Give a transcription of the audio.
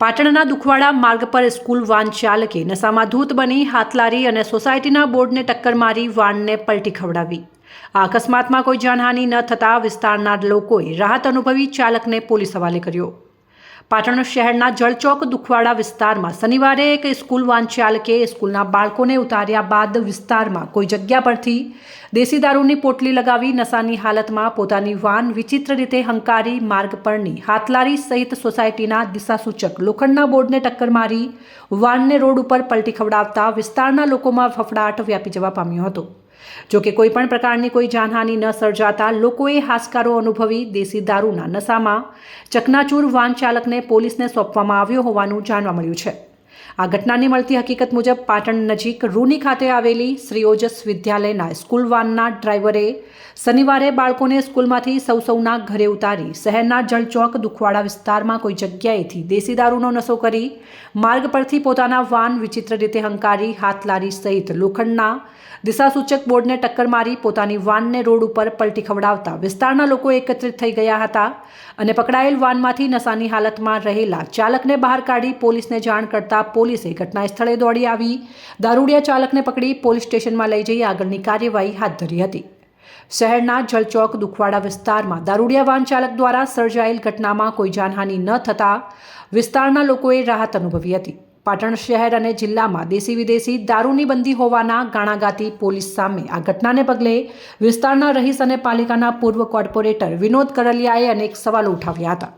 પાટણના દુખવાડા માર્ગ પર સ્કૂલ વાન ચાલકે નશામાં ધૂત બની હાથલારી અને સોસાયટીના બોર્ડને ટક્કર મારી વાનને પલટી ખવડાવી. આ અકસ્માતમાં કોઈ જાનહાનિ ન થતાં વિસ્તારના લોકોએ રાહત અનુભવી ચાલકને પોલીસ હવાલે કર્યો. પાટણ શહેરના જળચોક દુખવાડા વિસ્તારમાં શનિવારે એક સ્કૂલ વાન ચાલકે સ્કૂલના બાળકોને ઉતાર્યા બાદ વિસ્તારમાં કોઈ જગ્યા પરથી દેશી દારૂની પોટલી લગાવી નશાની હાલતમાં પોતાની વાન વિચિત્ર રીતે હંકારી માર્ગ પરની હાથલારી સહિત સોસાયટીના દિશાસૂચક લોખંડના બોર્ડને ટક્કર મારી વાનને રોડ ઉપર પલટી ખવડાવતા વિસ્તારના લોકોમાં ફફડાટ વ્યાપી જવા પામ્યો હતો. જો કે કોઈ પણ પ્રકારની કોઈ જાનહાનિ ન સર્જાતા લોકોએ હાશકારો અનુભવી દેશી દારૂના નશામાં ચકનાચૂર વાન ચાલકને પોલીસને સોંપવામાં આવ્યો હોવાનું જાણવા મળ્યું છે. આ ઘટનાની મળતી હકીકત મુજબ પાટણ નજીક રૂની ખાતે આવેલી શ્રી ઓજસ વિદ્યાલયના સ્કૂલ વાનના ડ્રાઈવરે શનિવારે બાળકોને સ્કૂલમાંથી સૌ સૌના ઘરે ઉતારી શહેરના જળચોક દુખવાડા વિસ્તારમાં કોઈ જગ્યાએથી દેશી દારૂનો નશો કરી માર્ગ પરથી પોતાના વાન વિચિત્ર રીતે હંકારી હાથલારી સહિત લોખંડના દિશાસૂચક બોર્ડને ટક્કર મારી પોતાની વાનને રોડ ઉપર પલટી ખવડાવતા વિસ્તારના લોકો એકત્રિત થઈ ગયા હતા અને પકડાયેલ વાનમાંથી નશાની હાલતમાં રહેલા ચાલકને બહાર કાઢી પોલીસને જાણ કરતા પોલીસે ઘટના સ્થળે દોડી આવી. દારૂડિયા ચાલકને પકડી પોલીસ સ્ટેશનમાં લઈ જઈ આગળની કાર્યવાહી હાથ ધરી હતી. શહેરના જલચોક દુખવાડા વિસ્તારમાં દારૂડિયા વાહન ચાલક દ્વારા સર્જાયેલ ઘટનામાં કોઈ જાનહાનિ ન થતાં વિસ્તારના લોકોએ રાહત અનુભવી હતી. પાટણ શહેર અને જિલ્લામાં દેશી વિદેશી દારૂની બંદી હોવાના ગાણાગાતી પોલીસ સામે આ ઘટનાને પગલે વિસ્તારના રહીશ અને પાલિકાના પૂર્વ કોર્પોરેટર વિનોદ કરલિયાએ અનેક સવાલો ઉઠાવ્યા હતા.